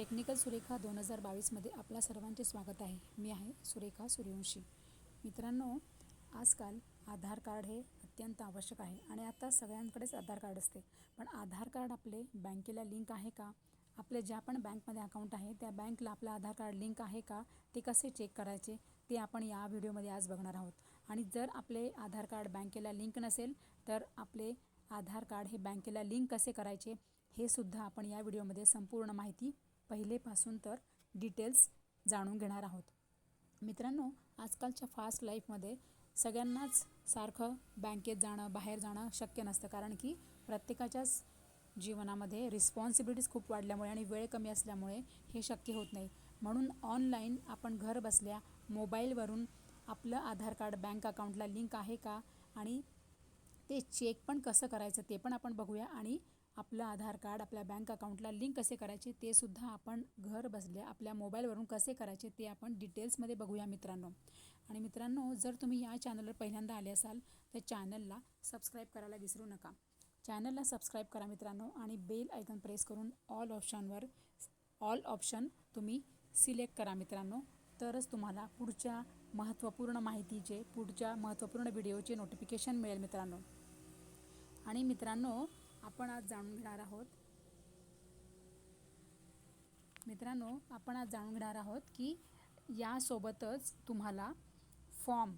Technical Surekha दोन हजार बावीसमध्ये आपल्या सर्वांचे स्वागत आहे. मी आहे सुरेखा सूर्यवंशी. मित्रांनो आजकाल आधार कार्ड हे अत्यंत आवश्यक आहे आणि आता सगळ्यांकडेच आधार कार्ड असते. पण आधार कार्ड आपले बँकेला लिंक आहे का? आपले ज्या पण बँकमध्ये अकाउंट आहे त्या बँकला आपलं आधार कार्ड लिंक आहे का? ते कसे चेक करायचे? ते आपण या व्हिडिओमध्ये आज बघणार आहोत. आणि जर आपले आधार कार्ड बँकेला लिंक नसेल तर आपले आधार कार्ड हे बँकेला लिंक कसे करायचे हे सुद्धा आपण या व्हिडिओमध्ये संपूर्ण माहिती पहिलेपासून तर डिटेल्स जाणून घेणार आहोत. मित्रांनो आजकालच्या फास्ट लाईफमध्ये सगळ्यांनाच सारखं बँकेत जाणं बाहेर जाणं शक्य नसतं. कारण की प्रत्येकाच्याच जीवनामध्ये रिस्पॉन्सिबिलिटीज खूप वाढल्यामुळे आणि वेळ कमी असल्यामुळे हे शक्य होत नाही. म्हणून ऑनलाईन आपण घर बसल्या मोबाईलवरून आपलं आधार कार्ड बँक अकाउंटला लिंक आहे का? आणि ते चेक पण कसं करायचं ते पण आपण बघूया आणि आपलं आधार कार्ड आपल्या बँक अकाउंटला लिंक कसे करायचे ते सुद्धा आपण घर बसल्या आपल्या मोबाईलवरून कसे करायचे ते आपण डिटेल्समध्ये बघूया मित्रांनो. आणि मित्रांनो जर तुम्ही या चॅनलवर पहिल्यांदा आले असाल तर चॅनलला सबस्क्राईब करायला विसरू नका. चॅनलला सबस्क्राईब करा मित्रांनो आणि बेल आयकन प्रेस करून ऑल ऑप्शनवर ऑल ऑप्शन तुम्ही सिलेक्ट करा मित्रांनो. तरच तुम्हाला पुढच्या महत्त्वपूर्ण माहितीचे पुढच्या महत्त्वपूर्ण व्हिडिओचे नोटिफिकेशन मिळेल मित्रांनो. आणि मित्रांनो आपण आज जाणून घेणार आहोत. मित्रांनो आपण आज जाणून घेणार आहोत की यासोबतच तुम्हाला फॉर्म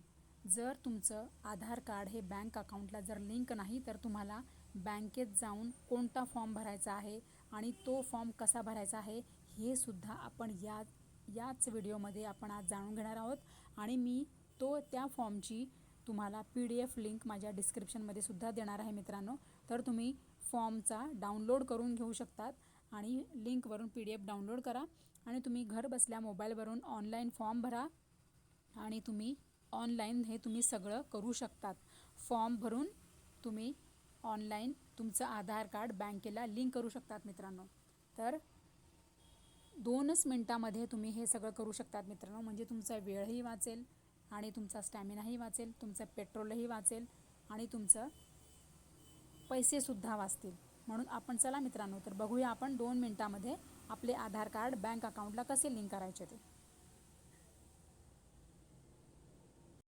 जर तुमचं आधार कार्ड हे बँक अकाउंटला जर लिंक नाही तर तुम्हाला बँकेत जाऊन कोणता फॉर्म भरायचा आहे आणि तो फॉर्म कसा भरायचा आहे हे सुद्धा आपण या याच व्हिडिओमध्ये आपण आज जाणून घेणार आहोत. आणि मी तो त्या फॉर्मची तुम्हाला पी डी एफ लिंक माझ्या डिस्क्रिप्शनमध्ये सुद्धा देणार आहे मित्रांनो. तर तुम्ही फॉर्मचा डाउनलोड करून घेऊ शकतात आणि लिंकवरून पी डी एफ डाउनलोड करा आणि तुम्ही घर बसल्या मोबाईलवरून ऑनलाईन फॉर्म भरा आणि तुम्ही ऑनलाईन हे तुम्ही सगळं करू शकतात. फॉर्म भरून तुम्ही ऑनलाईन तुमचं आधार कार्ड बँकेला लिंक करू शकतात मित्रांनो. तर दोनच मिनटामध्ये तुम्ही हे सगळं करू शकतात मित्रांनो. म्हणजे तुमचा वेळही वाचेल आणि तुमचा स्टॅमिनाही वाचेल तुमचं पेट्रोलही वाचेल आणि तुमचं पैसेसुद्धा वाचतील. म्हणून आपण चला मित्रांनो तर बघूया आपण दोन मिनटामध्ये आपले आधार कार्ड बँक अकाउंटला कसे लिंक करायचे ते.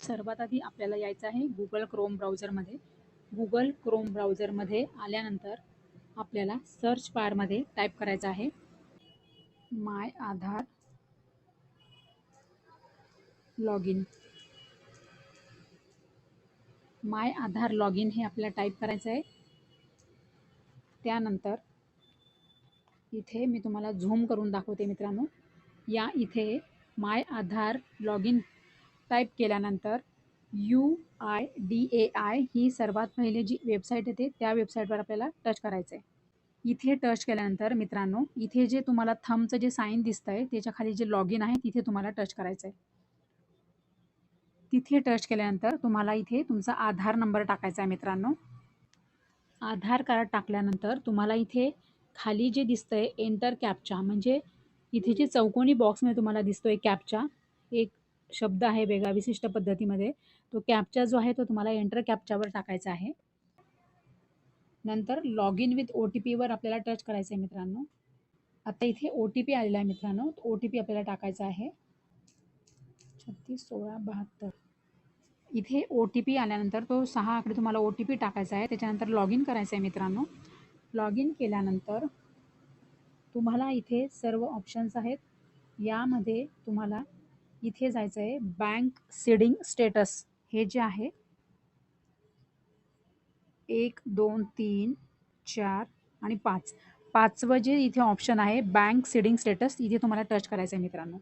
सर्वात आधी आपल्याला यायचं आहे गुगल क्रोम ब्राउझरमध्ये गुगल क्रोम ब्राउझरमध्ये आल्यानंतर आपल्याला सर्च बारमध्ये टाईप करायचं आहे. My Aadhaar log in my Aadhaar log in हे आपल्याला टाईप करायचं आहे. त्यानंतर इथे मी तुम्हाला झूम करून दाखवते मित्रांनो. या इथे my Aadhaar log in type केल्यानंतर U I D A I ही सर्वात पहिले जी वेबसाईट येते त्या वेबसाईटवर आपल्याला टच करायचं आहे इथे टच केल्यानंतर मित्रांनो इथे जे तुम्हाला थमचं जे साईन दिसतं आहे त्याच्याखाली जे लॉग इन आहे तिथे तुम्हाला टच करायचं आहे तिथे टच केल्यानंतर तुम्हाला इथे तुमचा आधार नंबर टाकायचा आहे मित्रांनो. आधार कार्ड टाकल्यानंतर तुम्हाला इथे खाली जे दिसतं आहे एंटर कॅपचा म्हणजे इथे जे चौकोनी बॉक्समध्ये तुम्हाला दिसतो आहे कॅपचा एक शब्द आहे वेगळा विशिष्ट पद्धतीमध्ये तो कॅपचा जो आहे तो तुम्हाला एंटर कॅपच्यावर टाकायचा आहे. नंतर log in with O T पीवर आपल्याला टच करायचं आहे मित्रांनो. आता इथे ओ टी पी आलेला आहे मित्रांनो ओ टी पी आपल्याला टाकायचा आहे. छत्तीस सोळा बहात्तर. इथे ओ टी पी आल्यानंतर तो सहा आकडे तुम्हाला ओ टी पी टाकायचा आहे. त्याच्यानंतर लॉग इन करायचं आहे मित्रांनो. लॉग इन केल्यानंतर तुम्हाला इथे सर्व ऑप्शन्स आहेत. यामध्ये तुम्हाला इथे जायचं आहे. बँक सीडिंग स्टेटस हे जे आहे एक दोन तीन चार आणि पाच. पाचवं जे इथे ऑप्शन आहे बँक सीडिंग स्टेटस इथे तुम्हाला टच करायचं आहे मित्रांनो.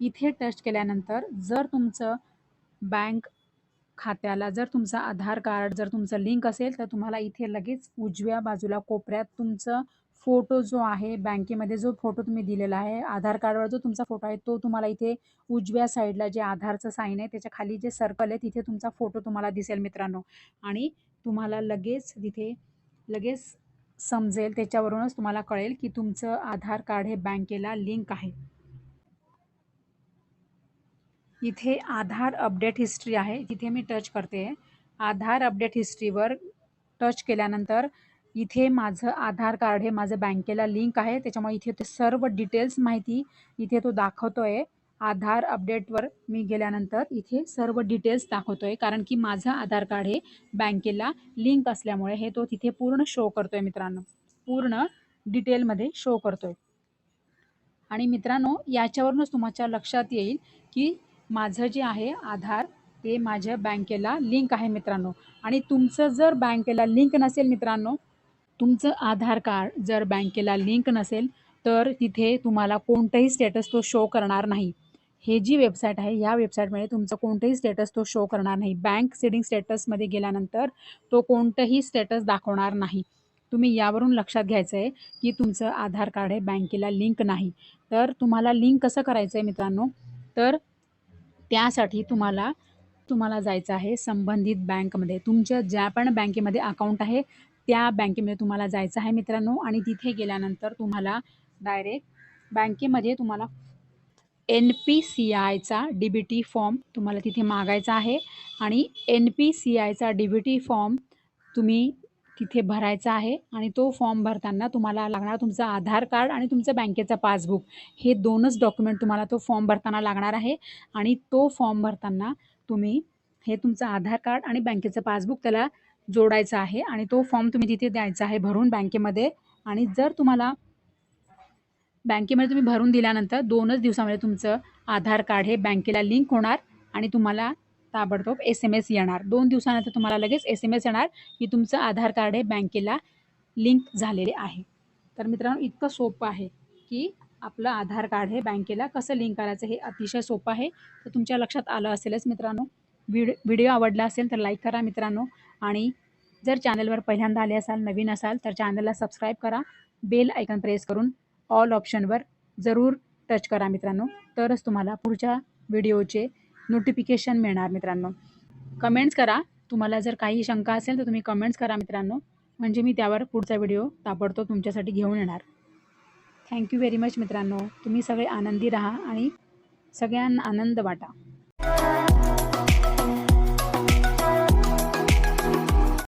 इथे टच केल्यानंतर जर तुमचं बँक खात्याला. जर तुमचं आधार कार्ड जर तुमचं लिंक असेल तर तुम्हाला इथे लगेच उजव्या बाजूला कोपऱ्यात तुमचं फोटो जो आहे बँकेमध्ये जो फोटो तुम्ही दिलेला आहे आधार कार्डवर जो तुमचा फोटो आहे तो तुम्हाला इथे उजव्या साईडला जे आधारचं साईन आहे त्याच्याखाली जे सर्कल आहे तिथे तुमचा फोटो तुम्हाला दिसेल मित्रांनो. आणि तुम्हाला लगेच तिथे लगेच समजेल त्याच्यावरूनच तुम्हाला कळेल की तुमचं आधार कार्ड हे बँकेला लिंक आहे. इथे आधार अपडेट हिस्ट्री आहे. तिथे मी टच करते. आधार अपडेट हिस्ट्रीवर टच केल्यानंतर इथे माझं आधार कार्ड हे माझं बँकेला लिंक आहे. त्याच्यामुळे इथे ते सर्व डिटेल्स माहिती इथे तो दाखवतो आहे आधार अपडेटवर मी गेल्यानंतर इथे सर्व डिटेल्स दाखवतो आहे कारण की माझं आधार कार्ड हे बँकेला लिंक असल्यामुळे हे तो तिथे पूर्ण शो करतो आहे मित्रांनो. पूर्ण डिटेलमध्ये शो करतो आहे आणि मित्रांनो याच्यावरूनच तुमच्या लक्षात येईल की माझं जे आहे आधार ते माझ्या बँकेला लिंक आहे मित्रांनो. आणि तुमचं जर बँकेला लिंक नसेल मित्रांनो तुमचं आधार कार्ड जर बँकेला लिंक नसेल तर तिथे तुम्हाला कोणतंही स्टेटस तो शो करणार नाही. हे जी वेबसाईट आहे या वेबसाईटमध्ये तुमचं कोणतंही स्टेटस तो शो करणार नाही. बँक सेडिंग स्टेटसमध्ये गेल्यानंतर तो कोणतंही स्टेटस दाखवणार नाही. तुम्ही यावरून लक्षात घ्यायचं आहे की तुमचं आधार कार्ड हे बँकेला लिंक नाही. तर तुम्हाला लिंक कसं करायचं आहे मित्रांनो? तर त्यासाठी तुम्हाला तुम्हाला जायचं आहे संबंधित बँकमध्ये. तुमच्या ज्या पण बँकेमध्ये अकाउंट आहे त्या बँकेमध्ये तुम्हाला जायचं आहे मित्रांनो. आणि तिथे गेल्यानंतर तुम्हाला डायरेक्ट बँकेमध्ये तुम्हाला एन पी सी आयचा डी बी टी फॉर्म तुम्हाला तिथे मागायचा आहे. आणि एन पी सी आयचा डी बी टी फॉर्म तुम्ही तिथे भरायचा आहे आणि तो फॉर्म भरताना तुम्हाला लागणार तुमचं आधार कार्ड आणि तुमचं बँकेचं पासबुक. हे दोनच डॉक्युमेंट तुम्हाला तो फॉर्म भरताना लागणार आहे आणि तो फॉर्म भरताना तुम्ही हे तुमचं आधार कार्ड आणि बँकेचं पासबुक त्याला जोडायचं आहे आणि तो फॉर्म तुम्ही तिथे द्यायचा आहे भरून बँकेमध्ये. आणि जर तुम्हाला बँकेमध्ये तुम्ही भरून दिल्यानंतर दोनच दिवसामध्ये तुमचं आधार कार्ड हे बँकेला लिंक होणार आणि तुम्हाला ताबडतोब एस एम एस येणार. दोन दिवसानंतर तुम्हाला लगेच एस एम एस येणार की तुमचं आधार कार्ड हे बँकेला लिंक झालेले आहे. तर मित्रांनो इतकं सोपं आहे की आपलं आधार कार्ड हे बँकेला कसं लिंक करायचं हे अतिशय सोपं आहे. तर तुमच्या लक्षात आलं असेलच मित्रांनो. व्हिड व्हिडिओ आवडला असेल तर लाईक करा मित्रांनो. आणि जर चॅनलवर पहिल्यांदा आले असाल नवीन असाल तर चॅनलला सबस्क्राईब करा. बेल आयकन प्रेस करून ऑल ऑप्शनवर जरूर टच करा मित्रांनो. तरच तुम्हाला पुढच्या व्हिडिओचे नोटिफिकेशन मिळणार मित्रांनो. कमेंट्स करा. तुम्हाला जर काही शंका असेल तर तुम्ही कमेंट्स करा मित्रांनो. म्हणजे मी त्यावर पुढचा व्हिडिओ ताबडतोब तुमच्यासाठी घेऊन येणार. थँक्यू व्हेरी मच मित्रांनो. तुम्ही सगळे आनंदी राहा आणि सगळ्यांना आनंद वाटा.